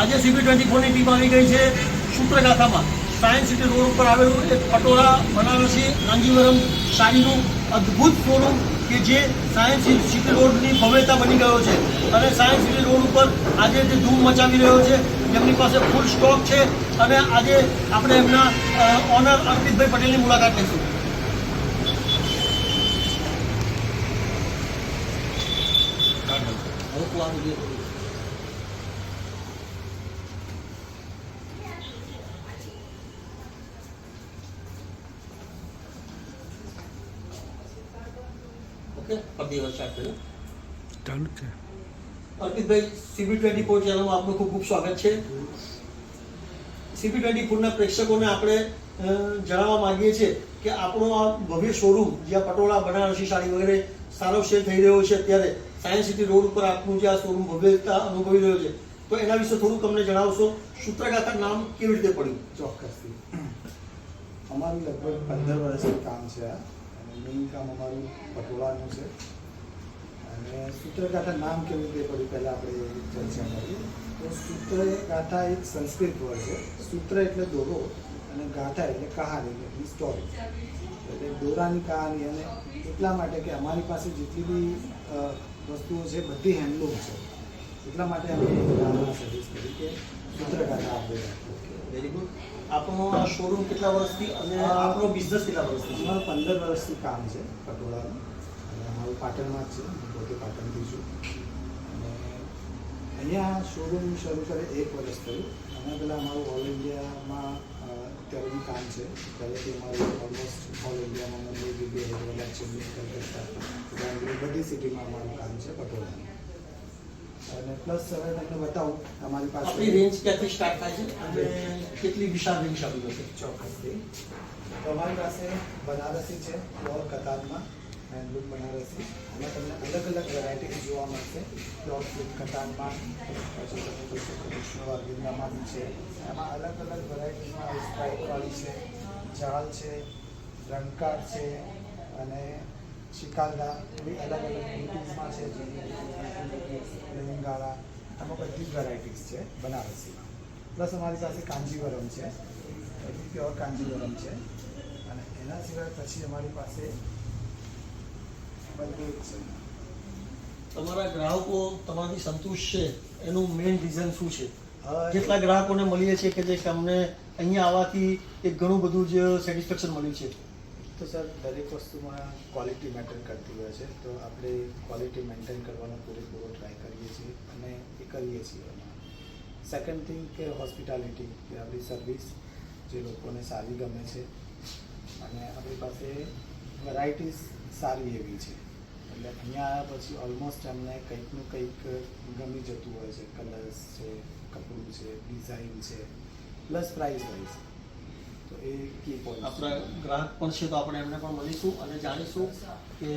આજે CB twenty ફોરની team આવી ગઈ છે સૂત્રગાથામાં. સાયન્સ સિટી રોડ ઉપર આવેલું એક પટોળા બનારસી ગાંધીવરમ સાડીનું અદ્ભુત શોરૂમ કે જે સાયન્સ સિટી રોડની ભવ્યતા બની ગયો છે. અને સાયન્સ સિટી રોડ ઉપર આજે જે ધૂમ મચાવી રહ્યો છે જેમની પાસે ફૂલ સ્ટોક છે અને આજે આપણે એમના ઓનર અર્પિતભાઈ પટેલની મુલાકાત લઈશું. Thank તું પતિ વર્ષ કર્યું ચાલુ છે અર્પિતભાઈ સીબી ટ્વેન્ટી ફોર ચેનલમાં આપનું ખૂબ ખૂબ સ્વાગત છે. સીબી ટ્વેન્ટી ફોરના પ્રેક્ષકોને આપણે જણાવવા માંગીએ છીએ કે આપણો આ ભવ્ય શોરૂમ જ્યાં પટોળા બનારસી સાડી વગેરે સારો સેલ થઈ રહ્યો છે અત્યારે સાયન્સ સિટી રોડ ઉપર આપનું જે આ શોરૂમ ભવ્યતા અનુભવી રહ્યો છે. તો એના વિશે થોડું તમને જણાવશો. સૂત્રગાથા નામ કેવી રીતે પડ્યું? ચોક્કસથી. અમારું લગભગ પંદર વર્ષનું કામ છે આ. મેઇન કામ અમારું પટોળાનું છે. અને સૂત્રગાથા નામ કેવી રીતે પડ્યું પહેલાં આપણે ચર્ચા કરીએ. તો સૂત્રગાથા એક સંસ્કૃત વર્ડ છે. સૂત્ર એટલે દોરો અને ગાથા એટલે કહાની, એટલે સ્ટોરી એટલે દોરાની કહાની અને એટલા માટે કે અમારી પાસે જેટલી બી વસ્તુઓ છે, બધી હેન્ડલૂમ છે. એટલા માટે અમે સજેસ્ટ કરી કે આપણે. વેરી ગુડ આપણો શોરૂમ કેટલા વર્ષથી અને આપણો બિઝનેસ કેટલા વર્ષથી છે? પંદર વર્ષથી કામ છે પટોળાનું. અને અમારું પાટણમાં જ છે. પોતે પાટણથી છું. અને અહીંયા શોરૂમ શરૂ કરે એક વર્ષ થયું. એના પહેલાં અમારું ઓલ ઇન્ડિયામાં અ, કામ છે. પહેલેથી અમારું ઓલમોસ્ટ ઓલ ઇન્ડિયામાં મુંબઈ બધી સિટીમાં અમારું કામ છે પટોળાનું. અને પ્લસ હવે તમને બતાવું અમારી પાસે. આપણી રેન્જ ક્યાંથી સ્ટાર્ટ થાય છે અને કેટલી વિશાળ રેન્જ આવી જશે? ચોક્કસથી. તો અમારી પાસે બનારસી છે પ્યોર કતારમાં હેન્ડલૂમ બનારસી. અને તમને અલગ અલગ વેરાયટી જોવા મળશે. પ્યોર સિલ્ક કતારમાં પછી તમે વિષ્ણુ અરવિંદામાં છે એમાં અલગ અલગ વેરાયટીમાં સ્ટ્રાઇકવાળી છે જાળ છે રંગકાર છે અને શિકાલદા એવી અલગ અલગ બુટીઝમાં છે લેંગાળા આમાં બધી જ વેરાયટીઝ છે બનારસીમાં. પ્લસ અમારી પાસે કાંજીવરમ છે બધી પ્યોર કાંજીવરમ છે. અને એના સિવાય પછી અમારી પાસે બધું જ છે. તમારા ગ્રાહકો તમારાથી સંતુષ્ટ છે એનું મેઇન રીઝન શું છે? કેટલા ગ્રાહકોને મળીએ છીએ કે જે અમને અહીંયા આવવાથી એક ઘણું બધું જ સેટિસ્ફેક્શન મળ્યું છે? તો સર દરેક વસ્તુમાં ક્વોલિટી મેટર કરતી હોય છે તો આપણે ક્વોલિટી મેન્ટેન કરવાનો પૂરેપૂરો ટ્રાય કરીએ. કરીએ છીએ એમાં. સેકન્ડ થિંગ કે હોસ્પિટાલિટી કે આપણી સર્વિસ જે લોકોને સારી ગમે છે. અને આપણી પાસે વેરાયટીઝ સારી એવી છે. એટલે અહીંયા આવ્યા પછી ઓલમોસ્ટ અમને કંઈકનું કંઈક ગમી જતું હોય છે. કલર્સ છે, કપડું છે ડિઝાઇન છે પ્લસ પ્રાઇસ વાઇઝ તો એ કી પોઈન્ટ આપણા ગ્રાહક પણ છે તો આપણે એમને પણ મળીશું અને જાણીશું કે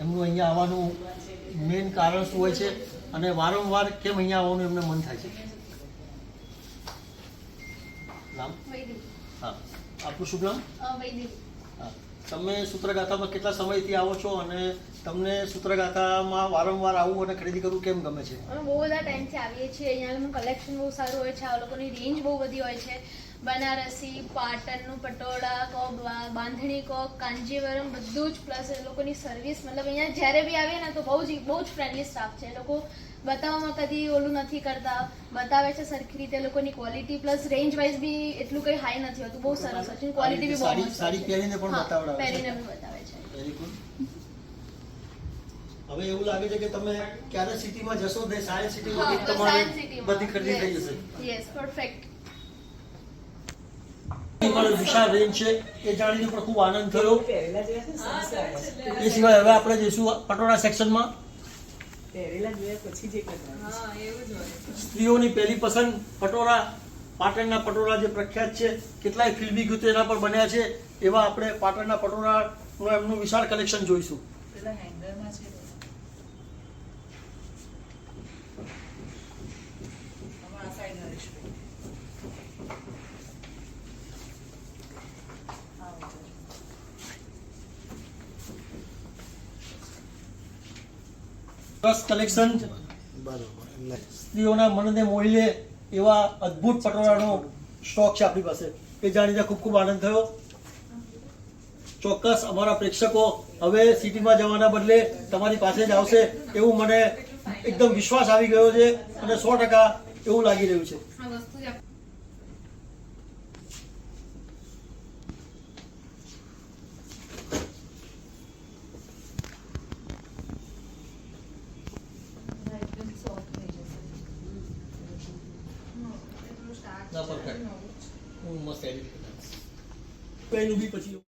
એમનું અહીંયા આવવાનું મેઇન કારણ શું હોય છે અને વારંવાર કેમ અહીંયા આવવાનું એમને મન થાય છે? નામ? હા. આપનું શુભ નામ હા. તમે સૂત્રગાથામાં કેટલા સમયથી આવો છો અને તમને સૂત્રગાથામાં વારંવાર આવવું અને ખરીદી કરવું કેમ ગમે છે? અમે બહુ બધા ટાઈમથી આવીએ છીએ. અહીંયાનું કલેક્શન બહુ સારું હોય છે. આ લોકોની રેન્જ બહુ બધી હોય છે. બનારસી પાટણનું પટોળા કો બાંધણી કો કાંજીવરમ બધું જ. પ્લસ એ લોકોની સર્વિસ મતલબ અહીંયા જ્યારે બી આવીએ ને તો બહુ જ બહુ જ ફ્રેન્ડલી સ્ટાફ છે. એ લોકો બતાવવામાં કદી ઓલું નથી કરતા. બતાવે છે સરખી રીતે લોકોની ક્વોલિટી પ્લસ રેન્જ વાઇઝ બી એટલું કંઈ હાઈ નથી હોતું. બહુ સરસ છે. ક્વોલિટી બી બહુ સારી. પહેરીને પણ બતાવડાવે. પહેરીને બી બતાવે છે. વેરી ગુડ હવે એવું લાગે છે કે તમે ક્યારે સિટીમાં જશો? ને સાયન્સ સિટીમાં તમારી. બધી ખરીદી થઈ જશે. Yes perfect. પણ વિશાળ રેન્જ છે એ જાણીને પણ ખૂબ આનંદ થયો. એ સિવાય હવે આપણે જઈશું પટોળા સેક્શનમાં સ્ત્રીઓની પહેલી પસંદ પટોળા પાટણના પટોળા જે પ્રખ્યાત છે કેટલાય ફિલ્મી ગીતો એના પર બન્યા છે એવા આપણે પાટણના પટોળાનું એમનું વિશાળ કલેક્શન જોઈશું પેલા હેન્ગરમાં છે બધા. આમાં આ side હરીશભાઈ. આવો જજો. બસ કલેક્શન બરોબર. સ્ત્રીઓના મનને મોહી લે એવા અદ્ભુત પટોળાનો સ્ટોક છે આપણી પાસે. એ જાણીને ખૂબ ખૂબ આનંદ થયો. ચોક્કસ અમારા પ્રેક્ષકો હવે સિટીમાં જવાના બદલે તમારી પાસે જ આવશે એવું મને એકદમ વિશ્વાસ આવી ગયો છે અને સો ટકા એવું લાગી રહ્યું છે આ વસ્તુ જ આપ- એકદમ સોફ્ટ થઈ જશે perfect. હું મસ્ત એડિટ કરીશ. બી પછી